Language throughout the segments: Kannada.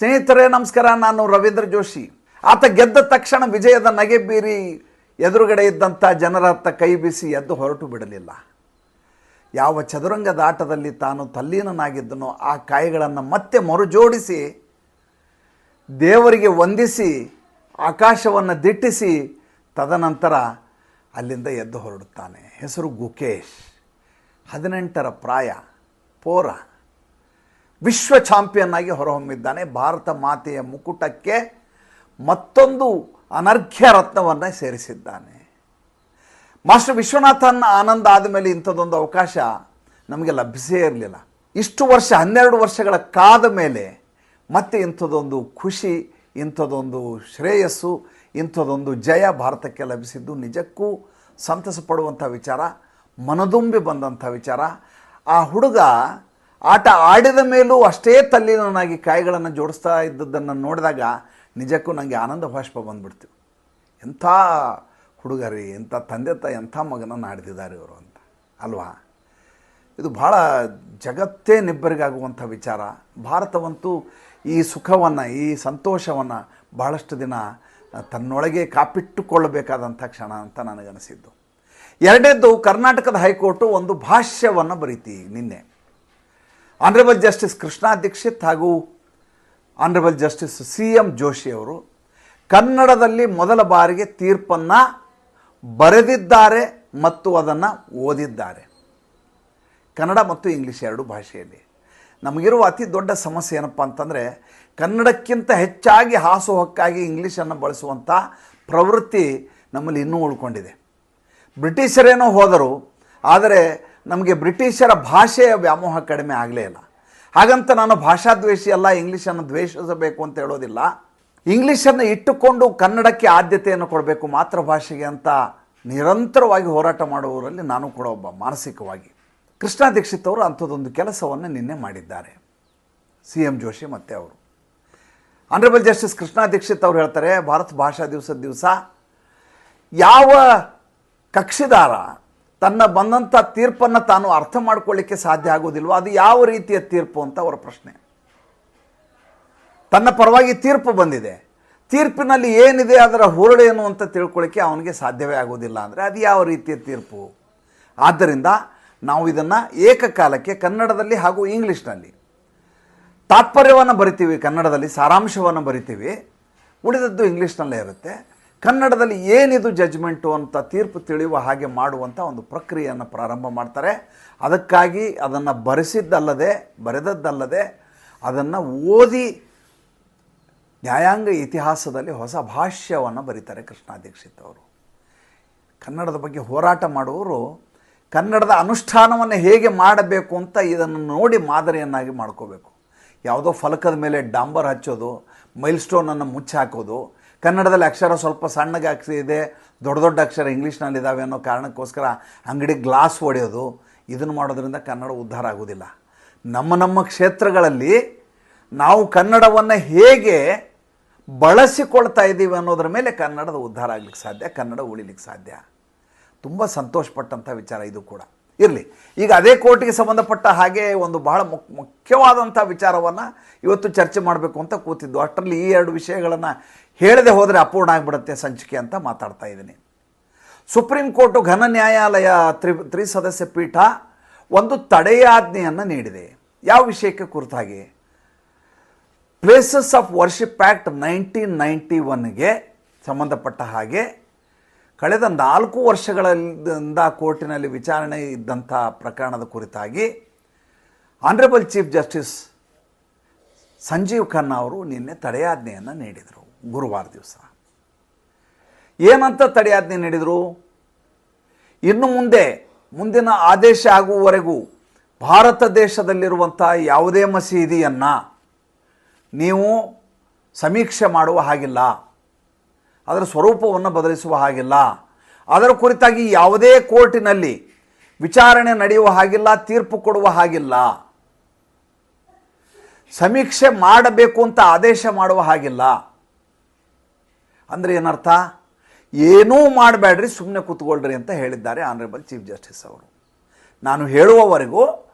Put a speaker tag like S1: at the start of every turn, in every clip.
S1: ಸ್ನೇಹಿತರೇ, ನಮಸ್ಕಾರ. ನಾನು ರವೀಂದ್ರ ಜೋಶಿ. ಆತ ಗೆದ್ದ ತಕ್ಷಣ ವಿಜಯದ ನಗೆ ಬೀರಿ ಎದುರುಗಡೆ ಇದ್ದಂಥ ಜನರ ಹತ್ತ ಕೈ ಬೀಸಿ ಎದ್ದು ಹೊರಟು ಬಿಡಲಿಲ್ಲ. ಯಾವ ಚದುರಂಗದ ಆಟದಲ್ಲಿ ತಾನು ತಲ್ಲೀನನಾಗಿದ್ದನೋ ಆ ಕಾಯಿಗಳನ್ನು ಮತ್ತೆ ಮರುಜೋಡಿಸಿ, ದೇವರಿಗೆ ವಂದಿಸಿ, ಆಕಾಶವನ್ನು ದಿಟ್ಟಿಸಿ, ತದನಂತರ ಅಲ್ಲಿಂದ ಎದ್ದು ಹೊರಡುತ್ತಾನೆ. ಹೆಸರು ಗುಕೇಶ್. ಹದಿನೆಂಟರ ಪ್ರಾಯ, ಪೋರ. ವಿಶ್ವ ಚಾಂಪಿಯನ್ ಆಗಿ ಹೊರಹೊಮ್ಮಿದ್ದಾನೆ. ಭಾರತ ಮಾತೆಯ ಮುಕುಟಕ್ಕೆ ಮತ್ತೊಂದು ಅನರ್ಘ್ಯ ರತ್ನವನ್ನು ಸೇರಿಸಿದ್ದಾನೆ. ಮಾಸ್ಟರ್ ವಿಶ್ವನಾಥನ್ ಆನಂದ್ ಆದಮೇಲೆ ಇಂಥದ್ದೊಂದು ಅವಕಾಶ ನಮಗೆ ಲಭಿಸೇ ಇರಲಿಲ್ಲ. ಇಷ್ಟು ವರ್ಷ, ಹನ್ನೆರಡು ವರ್ಷಗಳ ಕಾದ ಮೇಲೆ ಮತ್ತೆ ಇಂಥದ್ದೊಂದು ಖುಷಿ, ಇಂಥದ್ದೊಂದು ಶ್ರೇಯಸ್ಸು, ಇಂಥದ್ದೊಂದು ಜಯ ಭಾರತಕ್ಕೆ ಲಭಿಸಿದ್ದು. ನಿಜಕ್ಕೂ ಸಂತಸ ಪಡುವಂಥ ವಿಚಾರ, ಮನದುಂಬಿ ಬಂದಂಥ ವಿಚಾರ. ಆ ಹುಡುಗ ಆಟ ಆಡಿದ ಮೇಲೂ ಅಷ್ಟೇ ತಲ್ಲೀನನಾಗಿ ಕಾಯಿಗಳನ್ನು ಜೋಡಿಸ್ತಾ ಇದ್ದದ್ದನ್ನು ನೋಡಿದಾಗ ನಿಜಕ್ಕೂ ನನಗೆ ಆನಂದ ಬಾಷ್ಪ ಬಂದ್ಬಿಡ್ತು. ಎಂಥ ಹುಡುಗರಿ, ಎಂಥ ತಂದೆ ತಾಯಿ, ಎಂಥ ಮಗನನ್ನು ಆಡ್ತಿದ್ದಾರೆ ಇವರು ಅಂತ. ಅಲ್ವಾ? ಇದು ಭಾಳ ಜಗತ್ತೇ ನಿಬ್ಬರಿಗಾಗುವಂಥ ವಿಚಾರ. ಭಾರತವಂತೂ ಈ ಸುಖವನ್ನು, ಈ ಸಂತೋಷವನ್ನು ಬಹಳಷ್ಟು ದಿನ ತನ್ನೊಳಗೆ ಕಾಪಿಟ್ಟುಕೊಳ್ಳಬೇಕಾದಂಥ ಕ್ಷಣ ಅಂತ ನನಗನಿಸಿದ್ದು. ಎರಡನೇದ್ದು, ಕರ್ನಾಟಕದ ಹೈಕೋರ್ಟು ಒಂದು ಭಾಷ್ಯವನ್ನು ಬರೀತಿ ನಿನ್ನೆ. ಆನರೇಬಲ್ ಜಸ್ಟಿಸ್ ಕೃಷ್ಣ ದೀಕ್ಷಿತ್ ಹಾಗೂ ಆನರೇಬಲ್ ಜಸ್ಟಿಸ್ ಸಿ ಎಂ ಜೋಶಿಯವರು ಕನ್ನಡದಲ್ಲಿ ಮೊದಲ ಬಾರಿಗೆ ತೀರ್ಪನ್ನು ಬರೆದಿದ್ದಾರೆ ಮತ್ತು ಅದನ್ನು ಓದಿದ್ದಾರೆ. ಕನ್ನಡ ಮತ್ತು ಇಂಗ್ಲೀಷ್ ಎರಡು ಭಾಷೆಯಲ್ಲಿ. ನಮಗಿರುವ ಅತಿ ದೊಡ್ಡ ಸಮಸ್ಯೆ ಏನಪ್ಪ ಅಂತಂದರೆ, ಕನ್ನಡಕ್ಕಿಂತ ಹೆಚ್ಚಾಗಿ ಹಾಸುಹೊಕ್ಕಾಗಿ ಇಂಗ್ಲೀಷನ್ನು ಬಳಸುವಂಥ ಪ್ರವೃತ್ತಿ ನಮ್ಮಲ್ಲಿ ಇನ್ನೂ ಉಳ್ಕೊಂಡಿದೆ. ಬ್ರಿಟಿಷರೇನೋ ಹೋದರು, ಆದರೆ ನಮಗೆ ಬ್ರಿಟಿಷರ ಭಾಷೆಯ ವ್ಯಾಮೋಹ ಕಡಿಮೆ ಆಗಲೇ ಇಲ್ಲ. ಹಾಗಂತ ನಾನು ಭಾಷಾದ್ವೇಷಿ ಅಲ್ಲ, ಇಂಗ್ಲೀಷನ್ನು ದ್ವೇಷಿಸಬೇಕು ಅಂತ ಹೇಳೋದಿಲ್ಲ. ಇಂಗ್ಲೀಷನ್ನು ಇಟ್ಟುಕೊಂಡು ಕನ್ನಡಕ್ಕೆ ಆದ್ಯತೆಯನ್ನು ಕೊಡಬೇಕು ಮಾತೃಭಾಷೆಗೆ ಅಂತ ನಿರಂತರವಾಗಿ ಹೋರಾಟ ಮಾಡುವವರಲ್ಲಿ ನಾನು ಕೂಡ ಒಬ್ಬ ಮಾನಸಿಕವಾಗಿ. ಕೃಷ್ಣಾ ದೀಕ್ಷಿತ್ ಅವರು ಅಂಥದ್ದೊಂದು ಕೆಲಸವನ್ನು ನಿನ್ನೆ ಮಾಡಿದ್ದಾರೆ. ಸಿ ಎಂ ಜೋಶಿ ಮತ್ತೆ ಅವರು. ಆನರೇಬಲ್ ಜಸ್ಟಿಸ್ ಕೃಷ್ಣಾ ದೀಕ್ಷಿತ್ ಅವರು ಹೇಳ್ತಾರೆ, ಭಾರತ ಭಾಷಾ ದಿವಸದ ದಿವಸ ಯಾವ ಕಕ್ಷಿದಾರ ತನ್ನ ಬಂದಂಥ ತೀರ್ಪನ್ನು ತಾನು ಅರ್ಥ ಮಾಡ್ಕೊಳ್ಳಿಕ್ಕೆ ಸಾಧ್ಯ ಆಗೋದಿಲ್ವೋ ಅದು ಯಾವ ರೀತಿಯ ತೀರ್ಪು ಅಂತ ಅವರ ಪ್ರಶ್ನೆ. ತನ್ನ ಪರವಾಗಿ ತೀರ್ಪು ಬಂದಿದೆ. ತೀರ್ಪಿನಲ್ಲಿ ಏನಿದೆ ಅದರ ಹುರುಳೇನು ಅಂತ ತಿಳ್ಕೊಳ್ಳಿಕ್ಕೆ ಅವನಿಗೆ ಸಾಧ್ಯವೇ ಆಗೋದಿಲ್ಲ ಅಂದರೆ ಅದು ಯಾವ ರೀತಿಯ ತೀರ್ಪು? ಆದ್ದರಿಂದ ನಾವು ಇದನ್ನು ಏಕಕಾಲಕ್ಕೆ ಕನ್ನಡದಲ್ಲಿ ಹಾಗೂ ಇಂಗ್ಲೀಷ್ನಲ್ಲಿ ತಾತ್ಪರ್ಯವನ್ನು ಬರಿತೀವಿ, ಕನ್ನಡದಲ್ಲಿ ಸಾರಾಂಶವನ್ನು ಬರಿತೀವಿ. ಉಳಿದದ್ದು ಇಂಗ್ಲೀಷ್ನಲ್ಲೇ ಇರುತ್ತೆ. ಕನ್ನಡದಲ್ಲಿ ಏನಿದು ಜಜ್ಮೆಂಟು ಅಂತ ತೀರ್ಪು ತಿಳಿಯುವ ಹಾಗೆ ಮಾಡುವಂಥ ಒಂದು ಪ್ರಕ್ರಿಯೆಯನ್ನು ಪ್ರಾರಂಭ ಮಾಡ್ತಾರೆ. ಅದಕ್ಕಾಗಿ ಅದನ್ನು ಬರೆಸಿದ್ದಲ್ಲದೆ, ಬರೆದದ್ದಲ್ಲದೆ ಅದನ್ನು ಓದಿ ನ್ಯಾಯಾಂಗ ಇತಿಹಾಸದಲ್ಲಿ ಹೊಸ ಭಾಷ್ಯವನ್ನು ಬರೀತಾರೆ ಕೃಷ್ಣ ದೀಕ್ಷಿತ್ ಅವರು. ಕನ್ನಡದ ಬಗ್ಗೆ ಹೋರಾಟ ಮಾಡುವವರು ಕನ್ನಡದ ಅನುಷ್ಠಾನವನ್ನು ಹೇಗೆ ಮಾಡಬೇಕು ಅಂತ ಇದನ್ನು ನೋಡಿ ಮಾದರಿಯನ್ನಾಗಿ ಮಾಡ್ಕೋಬೇಕು. ಯಾವುದೋ ಫಲಕದ ಮೇಲೆ ಡಾಂಬರ್ ಹಚ್ಚೋದು ಮೈಲ್ ಸ್ಟೋನನ್ನು ಮುಚ್ಚಿ ಹಾಕೋದು ಕನ್ನಡದಲ್ಲಿ ಅಕ್ಷರ ಸ್ವಲ್ಪ ಸಣ್ಣಗೆ ಇದೆ ದೊಡ್ಡ ದೊಡ್ಡ ಅಕ್ಷರ ಇಂಗ್ಲೀಷ್ನಲ್ಲಿದ್ದಾವೆ ಅನ್ನೋ ಕಾರಣಕ್ಕೋಸ್ಕರ ಅಂಗಡಿ ಗ್ಲಾಸ್ ಹೊಡೆಯೋದು ಇದನ್ನು ಮಾಡೋದ್ರಿಂದ ಕನ್ನಡ ಉದ್ಧಾರ ಆಗೋದಿಲ್ಲ ನಮ್ಮ ನಮ್ಮ ಕ್ಷೇತ್ರಗಳಲ್ಲಿ ನಾವು ಕನ್ನಡವನ್ನು ಹೇಗೆ ಬಳಸಿಕೊಳ್ತಾ ಇದ್ದೀವಿ ಅನ್ನೋದ್ರ ಮೇಲೆ ಕನ್ನಡದ ಉದ್ಧಾರ ಆಗ್ಲಿಕ್ಕೆ ಸಾಧ್ಯ, ಕನ್ನಡ ಉಳಿಲಿಕ್ಕೆ ಸಾಧ್ಯ. ತುಂಬ ಸಂತೋಷಪಟ್ಟಂಥ ವಿಚಾರ ಇದು ಕೂಡ. ಇರಲಿ. ಈಗ ಅದೇ ಕೋರ್ಟಿಗೆ ಸಂಬಂಧಪಟ್ಟ ಹಾಗೆ ಒಂದು ಬಹಳ ಮುಕ್, ಮುಖ್ಯವಾದಂಥ ವಿಚಾರವನ್ನು ಇವತ್ತು ಚರ್ಚೆ ಮಾಡಬೇಕು ಅಂತ ಕೂತಿದ್ದು. ಅಷ್ಟರಲ್ಲಿ ಈ ಎರಡು ವಿಷಯಗಳನ್ನು ಹೇಳದೆ ಹೋದರೆ ಅಪೂರ್ಣ ಆಗಿಬಿಡುತ್ತೆ ಸಂಚಿಕೆ ಅಂತ ಮಾತಾಡ್ತಾ ಇದ್ದೀನಿ. ಸುಪ್ರೀಂ ಕೋರ್ಟು ಘನ ನ್ಯಾಯಾಲಯ ತ್ರಿ ತ್ರಿಸದಸ್ಯ ಪೀಠ ಒಂದು ತಡೆಯಾಜ್ಞೆಯನ್ನು ನೀಡಿದೆ. ಯಾವ ವಿಷಯಕ್ಕೆ ಕುರಿತಾಗಿ? Places of worship act nineteen ninety ಒನ್ಗೆ ಸಂಬಂಧಪಟ್ಟ ಹಾಗೆ ಕಳೆದ ನಾಲ್ಕು ವರ್ಷಗಳಿಂದ ಕೋರ್ಟಿನಲ್ಲಿ ವಿಚಾರಣೆ ಇದ್ದಂಥ ಪ್ರಕರಣದ ಕುರಿತಾಗಿ honourable chief justice Sanjiv Khanna ಅವರು ನಿನ್ನೆ ತಡೆಯಾಜ್ಞೆಯನ್ನು ನೀಡಿದರು, ಗುರುವಾರ ದಿವಸ. ಏನಂತ ತಡೆಯಾಜ್ಞೆ ನೀಡಿದರು? ಇನ್ನು ಮುಂದೆ, ಮುಂದಿನ ಆದೇಶ ಆಗುವವರೆಗೂ ಭಾರತ ದೇಶದಲ್ಲಿರುವಂಥ ಯಾವುದೇ ಮಸೀದಿಯನ್ನು ನೀವು ಸಮೀಕ್ಷೆ ಮಾಡುವ ಹಾಗಿಲ್ಲ. ಅದರ ಸ್ವರೂಪವನ್ನು ಬದಲಿಸುವ ಹಾಗಿಲ್ಲ. ಅದರ ಕುರಿತಾಗಿ ಯಾವುದೇ ಕೋರ್ಟಿನಲ್ಲಿ ವಿಚಾರಣೆ ನಡೆಯುವ ಹಾಗಿಲ್ಲ, ತೀರ್ಪು ಕೊಡುವ ಹಾಗಿಲ್ಲ. ಸಮೀಕ್ಷೆ ಮಾಡಬೇಕು ಅಂತ ಆದೇಶ ಮಾಡುವ ಹಾಗಿಲ್ಲ. ಅಂದರೆ ಏನರ್ಥ? ಏನೂ ಮಾಡಬೇಡ್ರಿ ಸುಮ್ಮನೆ ಕೂತ್ಕೊಳ್ರಿ ಅಂತ ಹೇಳಿದ್ದಾರೆ ಆನರೇಬಲ್ ಚೀಫ್ ಜಸ್ಟಿಸ್ ಅವರು. ನಾನು ಹೇಳುವವರೆಗೂ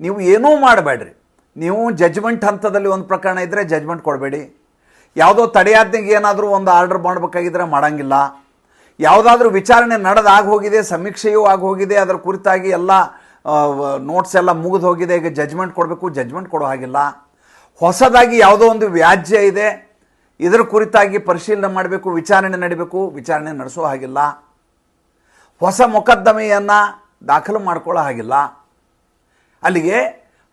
S1: ನೀವು ಏನೂ ಮಾಡಬೇಡ್ರಿ. ನೀವು ಜಜ್ಮೆಂಟ್ ಹಂತದಲ್ಲಿ ಒಂದು ಪ್ರಕರಣ ಇದ್ದರೆ ಜಜ್ಮೆಂಟ್ ಕೊಡಬೇಡಿ. ಯಾವುದೋ ತಡೆಯಾಜ್ಞೆಗೆ ಏನಾದರೂ ಒಂದು ಆರ್ಡರ್ ಮಾಡಬೇಕಾಗಿದ್ರೆ ಮಾಡೋಂಗಿಲ್ಲ. ಯಾವುದಾದ್ರೂ ವಿಚಾರಣೆ ನಡೆದಾಗ ಹೋಗಿದೆ, ಸಮೀಕ್ಷೆಯೂ ಆಗಿ ಹೋಗಿದೆ, ಅದರ ಕುರಿತಾಗಿ ಎಲ್ಲ ನೋಟ್ಸ್ ಎಲ್ಲ ಮುಗಿದು ಹೋಗಿದೆ, ಈಗ ಜಜ್ಮೆಂಟ್ ಕೊಡಬೇಕು ಜಜ್ಮೆಂಟ್ ಕೊಡೋ ಹಾಗಿಲ್ಲ. ಹೊಸದಾಗಿ ಯಾವುದೋ ಒಂದು ವ್ಯಾಜ್ಯ ಇದೆ, ಇದರ ಕುರಿತಾಗಿ ಪರಿಶೀಲನೆ ಮಾಡಬೇಕು, ವಿಚಾರಣೆ ನಡೀಬೇಕು, ವಿಚಾರಣೆ ನಡೆಸೋ ಹಾಗಿಲ್ಲ. ಹೊಸ ಮೊಕದ್ದಮೆಯನ್ನು ದಾಖಲು ಮಾಡ್ಕೊಳ್ಳೋ ಹಾಗಿಲ್ಲ. ಅಲ್ಲಿಗೆ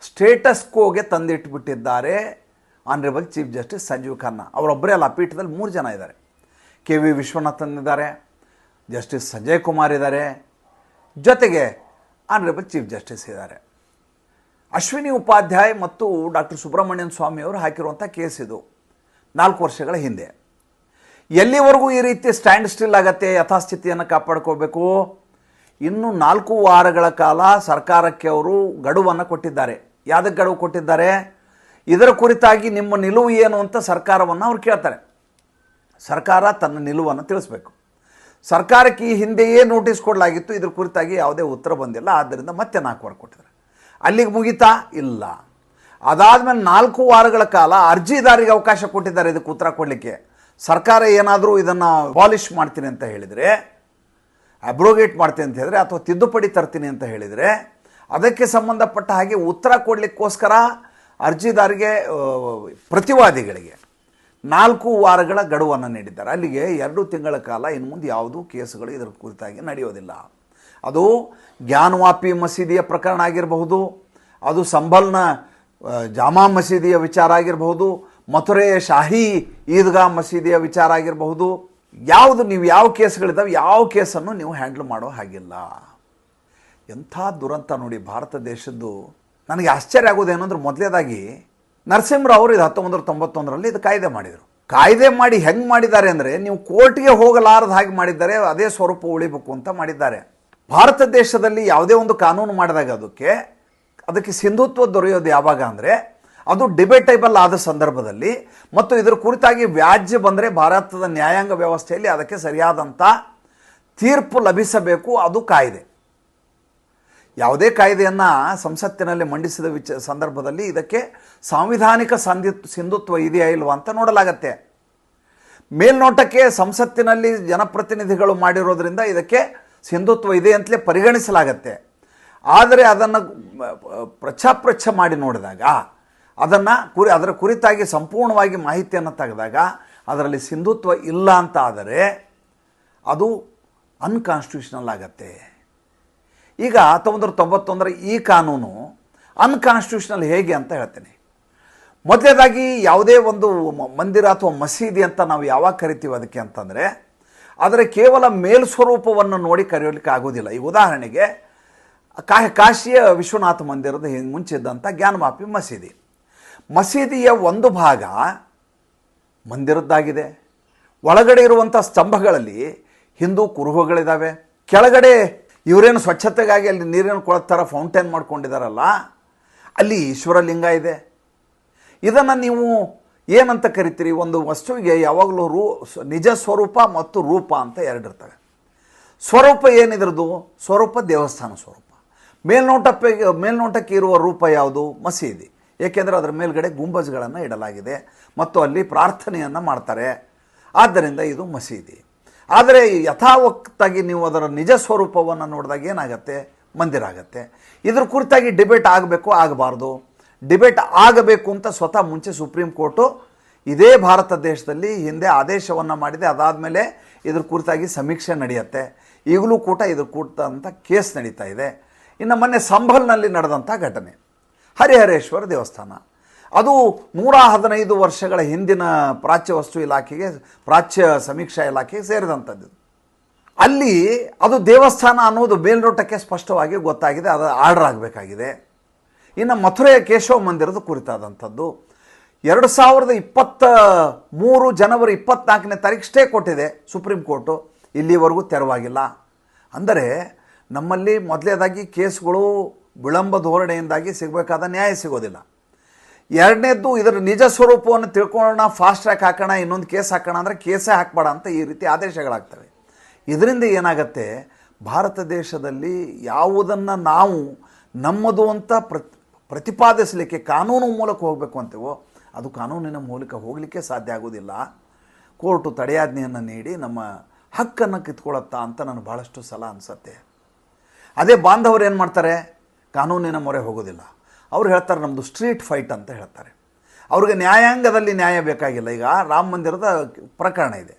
S1: ಸ್ಟೇಟಸ್ ಕೋಗೆ ತಂದಿಟ್ಬಿಟ್ಟಿದ್ದಾರೆ. Honourable chief justice Sanjiv Khanna ಅವರೊಬ್ಬರೇ ಅಲ್ಲ, ಪೀಠದಲ್ಲಿ ಮೂರು ಜನ ಇದ್ದಾರೆ. ಕೆ ವಿ ವಿಶ್ವನಾಥನ್ ಇದ್ದಾರೆ ಜಸ್ಟಿಸ್ ಸಂಜಯ್ ಕುಮಾರ್ ಇದ್ದಾರೆ, ಜೊತೆಗೆ ಆನರೇಬಲ್ ಚೀಫ್ ಜಸ್ಟಿಸ್ ಇದ್ದಾರೆ. ಅಶ್ವಿನಿ ಉಪಾಧ್ಯಾಯ್ ಮತ್ತು ಡಾಕ್ಟರ್ ಸುಬ್ರಹ್ಮಣ್ಯನ್ ಸ್ವಾಮಿ ಅವರು ಹಾಕಿರುವಂಥ ಕೇಸ್ ಇದು, ನಾಲ್ಕು ವರ್ಷಗಳ ಹಿಂದೆ. ಎಲ್ಲಿವರೆಗೂ ಈ ರೀತಿ ಸ್ಟ್ಯಾಂಡ್ ಸ್ಟಿಲ್ ಆಗತ್ತೆ, ಯಥಾಸ್ಥಿತಿಯನ್ನು ಕಾಪಾಡ್ಕೋಬೇಕು? ಇನ್ನು ನಾಲ್ಕು ವಾರಗಳ ಕಾಲ ಸರ್ಕಾರಕ್ಕೆ ಅವರು ಗಡುವನ್ನು ಕೊಟ್ಟಿದ್ದಾರೆ. ಯಾವುದಕ್ಕೆ ಗಡುವು ಕೊಟ್ಟಿದ್ದಾರೆ? ಇದರ ಕುರಿತಾಗಿ ನಿಮ್ಮ ನಿಲುವು ಏನು ಅಂತ ಸರ್ಕಾರವನ್ನು ಅವ್ರು ಕೇಳ್ತಾರೆ. ಸರ್ಕಾರ ತನ್ನ ನಿಲುವನ್ನು ತಿಳಿಸ್ಬೇಕು. ಸರ್ಕಾರಕ್ಕೆ ಈ ಹಿಂದೆಯೇ ನೋಟಿಸ್ ಕೊಡಲಾಗಿತ್ತು, ಇದ್ರ ಕುರಿತಾಗಿ ಯಾವುದೇ ಉತ್ತರ ಬಂದಿಲ್ಲ, ಆದ್ದರಿಂದ ಮತ್ತೆ ನಾಲ್ಕು ವಾರ ಕೊಟ್ಟಿದ್ದಾರೆ. ಅಲ್ಲಿಗೆ ಮುಗಿತಾ? ಇಲ್ಲ. ಅದಾದಮೇಲೆ ನಾಲ್ಕು ವಾರಗಳ ಕಾಲ ಅರ್ಜಿದಾರಿಗೆ ಅವಕಾಶ ಕೊಟ್ಟಿದ್ದಾರೆ ಇದಕ್ಕೆ ಉತ್ತರ ಕೊಡಲಿಕ್ಕೆ. ಸರ್ಕಾರ ಏನಾದರೂ ಇದನ್ನು ಪಾಲಿಷ್ ಮಾಡ್ತೀನಿ ಅಂತ ಹೇಳಿದರೆ, ಅಬ್ರೋಗೇಟ್ ಮಾಡ್ತೀನಿ ಅಂತ ಹೇಳಿದರೆ, ಅಥವಾ ತಿದ್ದುಪಡಿ ತರ್ತೀನಿ ಅಂತ ಹೇಳಿದರೆ, ಅದಕ್ಕೆ ಸಂಬಂಧಪಟ್ಟ ಹಾಗೆ ಉತ್ತರ ಕೊಡಲಿಕ್ಕೋಸ್ಕರ ಅರ್ಜಿದಾರಿಗೆ ಪ್ರತಿವಾದಿಗಳಿಗೆ ನಾಲ್ಕು ವಾರಗಳ ಗಡುವನ್ನು ನೀಡಿದ್ದಾರೆ. ಅಲ್ಲಿಗೆ ಎರಡು ತಿಂಗಳ ಕಾಲ ಇನ್ನು ಮುಂದೆ ಯಾವುದೂ ಕೇಸುಗಳು ಇದರ ಕುರಿತಾಗಿ ನಡೆಯೋದಿಲ್ಲ. ಅದು ಜ್ಞಾನವಾಪಿ ಮಸೀದಿಯ ಪ್ರಕರಣ ಆಗಿರಬಹುದು, ಅದು ಸಂಬಲ್ನ ಜಾಮಾ ಮಸೀದಿಯ ವಿಚಾರ ಆಗಿರಬಹುದು ಮಥುರೆಯ ಶಾಹಿ ಈದ್ಗಾ ಮಸೀದಿಯ ವಿಚಾರ ಆಗಿರಬಹುದು. ಯಾವುದು, ನೀವು ಯಾವ ಕೇಸ್ಗಳಿದ್ದಾವೆ, ಯಾವ ಕೇಸನ್ನು ನೀವು ಹ್ಯಾಂಡಲ್ ಮಾಡೋ ಹಾಗಿಲ್ಲ. ಎಂಥ ದುರಂತ ನೋಡಿ ಭಾರತ ದೇಶದ್ದು ನನಗೆ ಆಶ್ಚರ್ಯ ಆಗೋದೇನಂದ್ರೆ ಮೊದಲೇದಾಗಿ ನರಸಿಂಹರಾವ್ ಅವರು ಇದು ಹತ್ತೊಂಬತ್ತು ತೊಂಬತ್ತೊಂದರಲ್ಲಿ ಇದು ಕಾಯ್ದೆ ಮಾಡಿದರು. ಕಾಯ್ದೆ ಮಾಡಿ ಹೆಂಗೆ ಮಾಡಿದ್ದಾರೆ ಅಂದರೆ ನೀವು ಕೋರ್ಟ್ಗೆ ಹೋಗಲಾರದ ಹಾಗೆ ಮಾಡಿದ್ದಾರೆ ಅದೇ ಸ್ವರೂಪ ಉಳಿಬೇಕು ಅಂತ ಮಾಡಿದ್ದಾರೆ. ಭಾರತ ದೇಶದಲ್ಲಿ ಯಾವುದೇ ಒಂದು ಕಾನೂನು ಮಾಡಿದಾಗ ಅದಕ್ಕೆ ಅದಕ್ಕೆ ಸಿಂಧುತ್ವ ದೊರೆಯೋದು ಯಾವಾಗ ಅಂದರೆ ಅದು ಡಿಬೇಟೇಬಲ್ ಆದ ಸಂದರ್ಭದಲ್ಲಿ ಮತ್ತು ಇದರ ಕುರಿತಾಗಿ ವ್ಯಾಜ್ಯ ಬಂದರೆ ಭಾರತದ ನ್ಯಾಯಾಂಗ ವ್ಯವಸ್ಥೆಯಲ್ಲಿ ಅದಕ್ಕೆ ಸರಿಯಾದಂಥ ತೀರ್ಪು ಲಭಿಸಬೇಕು, ಅದು ಕಾಯ್ದೆ. ಯಾವುದೇ ಕಾಯ್ದೆಯನ್ನು ಸಂಸತ್ತಿನಲ್ಲಿ ಮಂಡಿಸಿದ ವಿಚ, ಸಂದರ್ಭದಲ್ಲಿ ಇದಕ್ಕೆ ಸಾಂವಿಧಾನಿಕ ಸಂಧಿ, ಸಿಂಧುತ್ವ ಇದೆಯಾ ಇಲ್ವಾ ಅಂತ ನೋಡಲಾಗತ್ತೆ. ಮೇಲ್ನೋಟಕ್ಕೆ ಸಂಸತ್ತಿನಲ್ಲಿ ಜನಪ್ರತಿನಿಧಿಗಳು ಮಾಡಿರೋದ್ರಿಂದ ಇದಕ್ಕೆ ಸಿಂಧುತ್ವ ಇದೆ ಅಂತಲೇ ಪರಿಗಣಿಸಲಾಗತ್ತೆ. ಆದರೆ ಅದನ್ನು ಪ್ರಚ್ಛಾಪ್ರಚ್ಛ ಮಾಡಿ ನೋಡಿದಾಗ, ಅದನ್ನು ಕುರಿ, ಅದರ ಕುರಿತಾಗಿ ಸಂಪೂರ್ಣವಾಗಿ ಮಾಹಿತಿಯನ್ನು ತೆಗೆದಾಗ ಅದರಲ್ಲಿ ಸಿಂಧುತ್ವ ಇಲ್ಲ ಅಂತ ಆದರೆ ಅದು ಅನ್ಕಾನ್ಸ್ಟಿಟ್ಯೂಷನಲ್ ಆಗತ್ತೆ. ಈಗ ಹತ್ತೊಂಬತ್ತು ತೊಂಬತ್ತೊಂದರ ಈ ಕಾನೂನು ಅನ್ಕಾನ್ಸ್ಟಿಟ್ಯೂಷನಲ್ ಹೇಗೆ ಅಂತ ಹೇಳ್ತೇನೆ. ಮೊದಲನೇದಾಗಿ ಯಾವುದೇ ಒಂದು ಮಂದಿರ ಅಥವಾ ಮಸೀದಿ ಅಂತ ನಾವು ಯಾವಾಗ ಕರಿತೀವಿ ಅದಕ್ಕೆ ಅಂತಂದರೆ, ಆದರೆ ಕೇವಲ ಮೇಲ್ಸ್ವರೂಪವನ್ನು ನೋಡಿ ಕರೆಯೋಲಿಕ್ಕೆ ಆಗೋದಿಲ್ಲ ಈ ಉದಾಹರಣೆಗೆ, ಕಾ, ಕಾಶಿಯ ವಿಶ್ವನಾಥ ಮಂದಿರದ ಹಿಂಗೆ ಮುಂಚಿದ್ದಂಥ ಜ್ಞಾನಮಾಪಿ ಮಸೀದಿ. ಮಸೀದಿಯ ಒಂದು ಭಾಗ ಮಂದಿರದ್ದಾಗಿದೆ. ಒಳಗಡೆ ಇರುವಂಥ ಸ್ತಂಭಗಳಲ್ಲಿ ಹಿಂದೂ ಕುರುಹುಗಳಿದ್ದಾವೆ ಕೆಳಗಡೆ ಇವರೇನು ಸ್ವಚ್ಛತೆಗಾಗಿ ಅಲ್ಲಿ ನೀರಿನ ಕೊಳ ಥರ ಫೌಂಟೇನ್ ಮಾಡ್ಕೊಂಡಿದ್ದಾರಲ್ಲ ಅಲ್ಲಿ ಈಶ್ವರ ಲಿಂಗ ಇದೆ. ಇದನ್ನು ನೀವು ಏನಂತ ಕರಿತೀರಿ? ಒಂದು ವಸ್ತುವಿಗೆ ಯಾವಾಗಲೂ ರೂ, ನಿಜ ಸ್ವರೂಪ ಮತ್ತು ರೂಪ ಅಂತ ಎರಡಿರ್ತವೆ. ಸ್ವರೂಪ ಏನಿದ್ರದ್ದು ಸ್ವರೂಪ ದೇವಸ್ಥಾನ ಸ್ವರೂಪ. ಮೇಲ್ನೋಟಕ್ಕೆ ಮೇಲ್ನೋಟಕ್ಕೆ ಇರುವ ರೂಪ ಯಾವುದು? ಮಸೀದಿ. ಏಕೆಂದರೆ ಅದರ ಮೇಲ್ಗಡೆ ಗುಂಬಜ್ಗಳನ್ನು ಇಡಲಾಗಿದೆ ಮತ್ತು ಅಲ್ಲಿ ಪ್ರಾರ್ಥನೆಯನ್ನು ಮಾಡ್ತಾರೆ. ಆದ್ದರಿಂದ ಇದು ಮಸೀದಿ. ಆದರೆ ಯಥಾವತ್ತಾಗಿ ನೀವು ಅದರ ನಿಜ ಸ್ವರೂಪವನ್ನು ನೋಡಿದಾಗ ಏನಾಗತ್ತೆ? ಮಂದಿರ ಆಗತ್ತೆ. ಇದ್ರ ಕುರಿತಾಗಿ ಡಿಬೇಟ್ ಆಗಬೇಕು, ಆಗಬಾರ್ದು. ಡಿಬೇಟ್ ಆಗಬೇಕು ಅಂತ ಸ್ವತಃ ಮುಂಚೆ ಸುಪ್ರೀಂ ಕೋರ್ಟು ಇದೇ ಭಾರತ ದೇಶದಲ್ಲಿ ಹಿಂದೆ ಆದೇಶವನ್ನು ಮಾಡಿದೆ. ಅದಾದಮೇಲೆ ಇದ್ರ ಕುರಿತಾಗಿ ಸಮೀಕ್ಷೆ ನಡೆಯುತ್ತೆ. ಈಗಲೂ ಕೂಡ ಇದ್ರ ಕುರಿತಂಥ ಕೇಸ್ ನಡೀತಾ ಇದೆ. ಇನ್ನು ಮೊನ್ನೆ ಸಂಭಲ್ನಲ್ಲಿ ನಡೆದಂಥ ಘಟನೆ. ಹರಿಹರೇಶ್ವರ ದೇವಸ್ಥಾನ. ಅದು ನೂರ ಹದಿನೈದು ವರ್ಷಗಳ ಹಿಂದಿನ ಪ್ರಾಚ್ಯ ವಸ್ತು ಇಲಾಖೆಗೆ, ಪ್ರಾಚ್ಯ ಸಮೀಕ್ಷಾ ಇಲಾಖೆಗೆ ಸೇರಿದಂಥದ್ದು. ಅಲ್ಲಿ ಅದು ದೇವಸ್ಥಾನ ಅನ್ನೋದು ಮೇಲ್ನೋಟಕ್ಕೆ ಸ್ಪಷ್ಟವಾಗಿ ಗೊತ್ತಾಗಿದೆ, ಅದು ಆರ್ಡರ್ ಆಗಬೇಕಾಗಿದೆ. ಇನ್ನು ಮಥುರೆಯ ಕೇಶವ ಮಂದಿರದ ಕುರಿತಾದಂಥದ್ದು. ಎರಡು ಸಾವಿರದ ಇಪ್ಪತ್ತ ಮೂರು ಜನವರಿ ಇಪ್ಪತ್ನಾಲ್ಕನೇ ತಾರೀಕು ಕೊಟ್ಟಿದೆ ಸುಪ್ರೀಂ ಕೋರ್ಟು. ಇಲ್ಲಿವರೆಗೂ ತೆರವಾಗಿಲ್ಲ. ಅಂದರೆ ನಮ್ಮಲ್ಲಿ ಮೊದಲೇದಾಗಿ ಕೇಸ್ಗಳು ವಿಳಂಬ ಧೋರಣೆಯಿಂದಾಗಿ ಸಿಗಬೇಕಾದ ನ್ಯಾಯ ಸಿಗೋದಿಲ್ಲ. ಎರಡನೇದ್ದು ಇದರ ನಿಜ ಸ್ವರೂಪವನ್ನು ತಿಳ್ಕೊಳ್ಳೋಣ ಫಾಸ್ಟ್ ಟ್ರ್ಯಾಕ್ ಹಾಕೋಣ, ಇನ್ನೊಂದು ಕೇಸ್ ಹಾಕೋಣ ಅಂದರೆ ಕೇಸೇ ಹಾಕಬೇಡ ಅಂತ ಈ ರೀತಿ ಆದೇಶಗಳಾಗ್ತವೆ. ಇದರಿಂದ ಏನಾಗುತ್ತೆ? ಭಾರತ ದೇಶದಲ್ಲಿ ಯಾವುದನ್ನು ನಾವು ನಮ್ಮದು ಅಂತ ಪ್ರತಿ ಪ್ರತಿಪಾದಿಸಲಿಕ್ಕೆ ಕಾನೂನು ಮೂಲಕ ಹೋಗಬೇಕು ಅಂತೀವೋ, ಅದು ಕಾನೂನಿನ ಮೂಲಕ ಹೋಗಲಿಕ್ಕೆ ಸಾಧ್ಯ ಆಗೋದಿಲ್ಲ. ಕೋರ್ಟು ತಡೆಯಾಜ್ಞೆಯನ್ನು ನೀಡಿ ನಮ್ಮ ಹಕ್ಕನ್ನು ಕಿತ್ಕೊಳ್ಳುತ್ತಾ ಅಂತ ನನಗೆ ಭಾಳಷ್ಟು ಸಲ ಅನಿಸತ್ತೆ. ಅದೇ ಬಾಂಧವರು ಏನು ಮಾಡ್ತಾರೆ? ಕಾನೂನಿನ ಮೊರೆ ಹೋಗೋದಿಲ್ಲ. ಅವ್ರು ಹೇಳ್ತಾರೆ ನಮ್ಮದು ಸ್ಟ್ರೀಟ್ ಫೈಟ್ ಅಂತ ಹೇಳ್ತಾರೆ. ಅವ್ರಿಗೆ ನ್ಯಾಯಾಂಗದಲ್ಲಿ ನ್ಯಾಯ ಬೇಕಾಗಿಲ್ಲ. ಈಗ ರಾಮ ಮಂದಿರದ ಪ್ರಕರಣ ಇದೆ.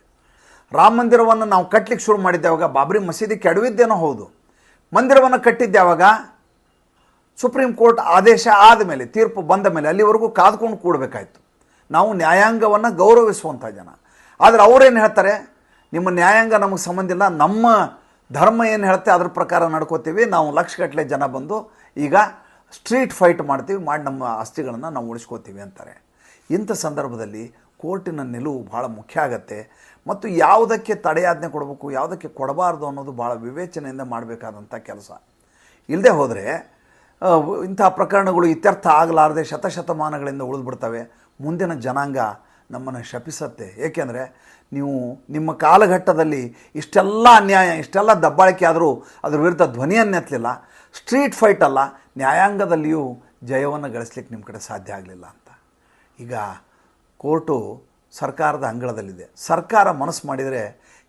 S1: ರಾಮ ಮಂದಿರವನ್ನು ನಾವು ಕಟ್ಟಲಿಕ್ಕೆ ಶುರು ಮಾಡಿದ್ದಾವಾಗ ಬಾಬ್ರಿ ಮಸೀದಿ ಕೆಡವಿದ್ದೇನೋ ಹೌದು. ಮಂದಿರವನ್ನು ಕಟ್ಟಿದ್ದಾವಾಗ ಸುಪ್ರೀಂ ಕೋರ್ಟ್ ಆದೇಶ ಆದ ಮೇಲೆ, ತೀರ್ಪು ಬಂದ ಮೇಲೆ ಅಲ್ಲಿವರೆಗೂ ಕಾದ್ಕೊಂಡು ಕೂಡಬೇಕಾಯ್ತು. ನಾವು ನ್ಯಾಯಾಂಗವನ್ನು ಗೌರವಿಸುವಂಥ ಜನ. ಆದರೆ ಅವರೇನು ಹೇಳ್ತಾರೆ? ನಿಮ್ಮ ನ್ಯಾಯಾಂಗ ನಮಗೆ ಸಂಬಂಧ ಇಲ್ಲ. ನಮ್ಮ ಧರ್ಮ ಏನು ಹೇಳುತ್ತೆ? ಅದ್ರ ಪ್ರಕಾರ ನಡ್ಕೋತೀವಿ. ನಾವು ಲಕ್ಷಗಟ್ಟಲೆ ಜನ ಬಂದು ಈಗ ಸ್ಟ್ರೀಟ್ ಫೈಟ್ ಮಾಡ್ತೀವಿ, ಮಾಡಿ ನಮ್ಮ ಆಸ್ತಿಗಳನ್ನು ನಾವು ಉಳಿಸ್ಕೋತೀವಿ ಅಂತಾರೆ. ಇಂಥ ಸಂದರ್ಭದಲ್ಲಿ ಕೋರ್ಟಿನ ನಿಲುವು ಭಾಳ ಮುಖ್ಯ ಆಗತ್ತೆ. ಮತ್ತು ಯಾವುದಕ್ಕೆ ತಡೆಯಾಜ್ಞೆ ಕೊಡಬೇಕು, ಯಾವುದಕ್ಕೆ ಕೊಡಬಾರ್ದು ಅನ್ನೋದು ಭಾಳ ವಿವೇಚನೆಯಿಂದ ಮಾಡಬೇಕಾದಂಥ ಕೆಲಸ. ಇಲ್ಲದೆ ಹೋದರೆ ಇಂಥ ಪ್ರಕರಣಗಳು ಇತ್ಯರ್ಥ ಆಗಲಾರದೆ ಶತಶತಮಾನಗಳಿಂದ ಉಳಿದ್ಬಿಡ್ತವೆ. ಮುಂದಿನ ಜನಾಂಗ ನಮ್ಮನ್ನು ಶಪಿಸತ್ತೆ. ಏಕೆಂದರೆ ನೀವು ನಿಮ್ಮ ಕಾಲಘಟ್ಟದಲ್ಲಿ ಇಷ್ಟೆಲ್ಲ ಅನ್ಯಾಯ, ಇಷ್ಟೆಲ್ಲ ದಬ್ಬಾಳಿಕೆ ಆದರೂ ಅದ್ರ ವಿರುದ್ಧ ಧ್ವನಿಯನ್ನೆತ್ತಲಿಲ್ಲ. ಸ್ಟ್ರೀಟ್ ಫೈಟ್ ಅಲ್ಲ ನ್ಯಾಯಾಂಗದಲ್ಲಿಯೂ ಜಯವನ್ನು ಗಳಿಸ್ಲಿಕ್ಕೆ ನಿಮ್ಮ ಕಡೆ ಸಾಧ್ಯ ಆಗಲಿಲ್ಲ ಅಂತ. ಈಗ ಕೋರ್ಟು ಸರ್ಕಾರದ ಅಂಗಳದಲ್ಲಿದೆ. ಸರ್ಕಾರ ಮನಸ್ಸು ಮಾಡಿದರೆ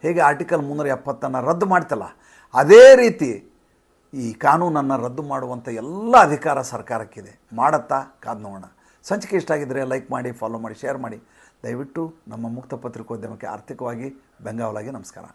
S1: ಹೇಗೆ ಆರ್ಟಿಕಲ್ ಮುನ್ನೂರ ಎಪ್ಪತ್ತನ್ನು ರದ್ದು ಮಾಡ್ತಲ್ಲ? ಅದೇ ರೀತಿ ಈ ಕಾನೂನನ್ನು ರದ್ದು ಮಾಡುವಂಥ ಎಲ್ಲ ಅಧಿಕಾರ ಸರ್ಕಾರಕ್ಕಿದೆ. ಮಾಡತ್ತಾ? ಕಾದು ನೋಡೋಣ. ಸಂಚಿಕೆ ಇಷ್ಟ ಆಗಿದ್ದರೆ ಲೈಕ್ ಮಾಡಿ, ಫಾಲೋ ಮಾಡಿ, ಶೇರ್ ಮಾಡಿ. ದಯವಿಟ್ಟು ನಮ್ಮ ಮುಕ್ತ ಪತ್ರಿಕೋದ್ಯಮಕ್ಕೆ ಆರ್ಥಿಕವಾಗಿ ಬೆಂಗಾವಲಾಗಿ ನಮಸ್ಕಾರ.